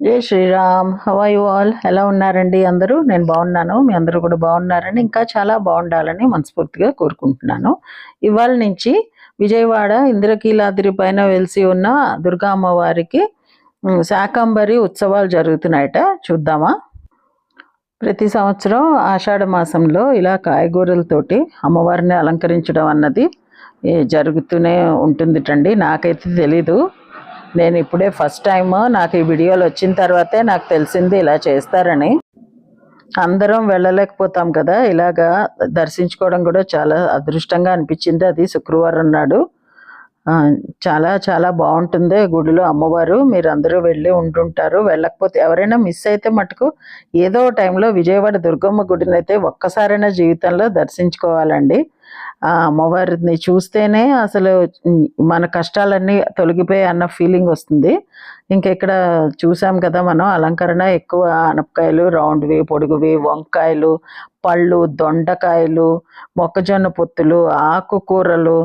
జై Sriram. Hawaii all ఎలా ఉన్నారండి అందరూ? నేను బాగున్నాను. మీ అందరూ కూడా బాగున్నారని ఇంకా చాలా బాగుండాలని మనస్ఫూర్తిగా కోరుకుంటున్నాను. ఇవాళ నుంచి విజయవాడ ఇంద్రకీలాద్రి పైన వెలిసి ఉన్న దుర్గా అమ్మవారికి శాకంబరి ఉత్సవాలు జరుగుతున్నాయట. చూద్దామా? ప్రతి సంవత్సరం ఆషాఢ మాసంలో ఇలా కాయగూరలతోటి అమ్మవారిని అలంకరించడం అన్నది జరుగుతూనే ఉంటుందిటండి. నాకైతే తెలీదు. నేను ఇప్పుడే ఫస్ట్ టైం నాకు ఈ వీడియోలు వచ్చిన తర్వాతే నాకు తెలిసింది ఇలా చేస్తారని. అందరం వెళ్ళలేకపోతాం కదా ఇలాగా దర్శించుకోవడం కూడా చాలా అదృష్టంగా అనిపించింది. అది శుక్రవారం నాడు. చాలా చాలా బాగుంటుంది గుడిలో అమ్మవారు. మీరు అందరూ వెళ్ళి ఉంటుంటారు వెళ్ళకపోతే ఎవరైనా మిస్ అయితే మటుకు ఏదో టైంలో విజయవాడ దుర్గమ్మ గుడిని అయితే ఒక్కసారైనా జీవితంలో దర్శించుకోవాలండి. ఆ అమ్మవారిని చూస్తేనే అసలు మన కష్టాలన్నీ తొలగిపోయాయి అన్న ఫీలింగ్ వస్తుంది. ఇంకా ఇక్కడ చూసాం కదా మనం అలంకరణ ఎక్కువ ఆనపకాయలు రౌండ్వి పొడుగువి వంకాయలు పళ్ళు దొండకాయలు మొక్కజొన్న పొత్తులు ఆకుకూరలు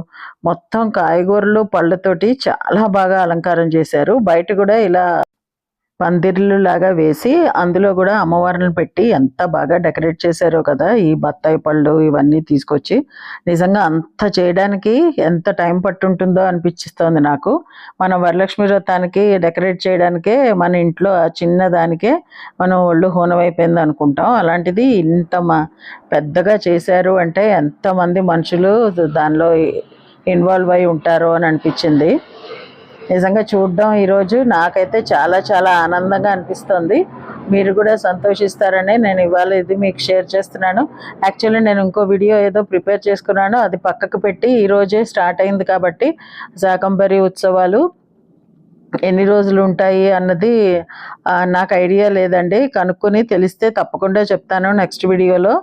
మొత్తం కాయగూరలు పళ్ళతోటి చాలా బాగా అలంకారం చేశారు. బయట కూడా ఇలా పందిర్లు లాగా వేసి అందులో కూడా అమ్మవారిని పెట్టి ఎంత బాగా డెకరేట్ చేశారో కదా ఈ బత్తాయి పళ్ళు ఇవన్నీ తీసుకొచ్చి నిజంగా అంత చేయడానికి ఎంత టైం పట్టుంటుందో అనిపిస్తుంది నాకు. మన వరలక్ష్మి వ్రతానికి డెకరేట్ చేయడానికే మన ఇంట్లో ఆ చిన్న దానికే మనం ఒళ్ళు హోనమైపోయింది అనుకుంటాం. అలాంటిది ఇంత మ- పెద్దగా చేశారు అంటే ఎంతమంది మనుషులు దానిలో ఇన్వాల్వ్ అయి ఉంటారో అని అనిపించింది. నిజంగా చూడడం ఈరోజు నాకైతే చాలా చాలా ఆనందంగా అనిపిస్తుంది. మీరు కూడా సంతోషిస్తారని నేను ఇవాళ ఇది మీకు షేర్ చేస్తున్నాను. యాక్చువల్లీ నేను ఇంకో వీడియో ఏదో ప్రిపేర్ చేసుకున్నాను. అది పక్కకు పెట్టి ఈరోజే స్టార్ట్ అయింది కాబట్టి శాకంబరి ఉత్సవాలు ఎన్ని రోజులు ఉంటాయి అన్నది నాకు ఐడియా లేదండి. కనుక్కొని తెలిస్తే తప్పకుండా చెప్తాను నెక్స్ట్ వీడియోలో.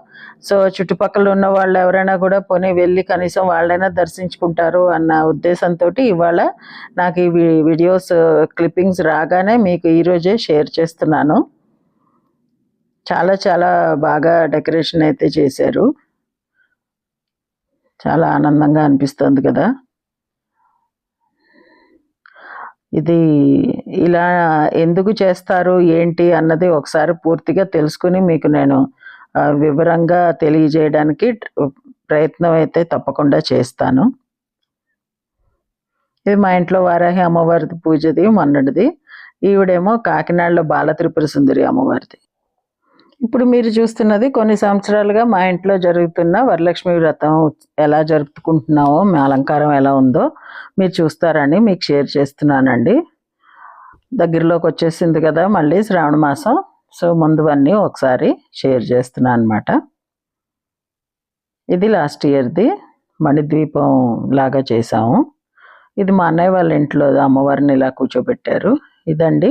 సో చుట్టుపక్కల ఉన్న వాళ్ళు ఎవరైనా కూడా పోనీ వెళ్ళి కనీసం వాళ్ళైనా దర్శించుకుంటారు అన్న ఉద్దేశంతో ఇవాళ నాకు ఈ వీడియోస్ క్లిప్పింగ్స్ రాగానే మీకు ఈరోజే షేర్ చేస్తున్నాను. చాలా చాలా బాగా డెకరేషన్ అయితే చేశారు. చాలా ఆనందంగా అనిపిస్తుంది కదా. ఇది ఇలా ఎందుకు చేస్తారు ఏంటి అన్నది ఒకసారి పూర్తిగా తెలుసుకుని మీకు నేను వివరంగా తెలియజేయడానికి ప్రయత్నం అయితే తప్పకుండా చేస్తాను. ఇది మా ఇంట్లో వారాహి అమ్మవారిది పూజది మొన్నటిది. ఈవిడేమో కాకినాడలో బాల త్రిపుర సుందరి అమ్మవారిది. ఇప్పుడు మీరు చూస్తున్నది కొన్ని సంవత్సరాలుగా మా ఇంట్లో జరుగుతున్న వరలక్ష్మి వ్రతం ఎలా జరుపుకుంటున్నామో మా అలంకారం ఎలా ఉందో మీరు చూస్తారని మీకు షేర్ చేస్తున్నానండి. దగ్గరలోకి వచ్చేసింది కదా మళ్ళీ శ్రావణ మాసం సో ముందువన్నీ ఒకసారి షేర్ చేస్తున్నాను అనమాట ఇది లాస్ట్ ఇయర్ది మణిద్వీపం లాగా చేసాము ఇది మా అన్నయ్య వాళ్ళ ఇంట్లో అమ్మవారిని ఇలా కూర్చోబెట్టారు. ఇదండి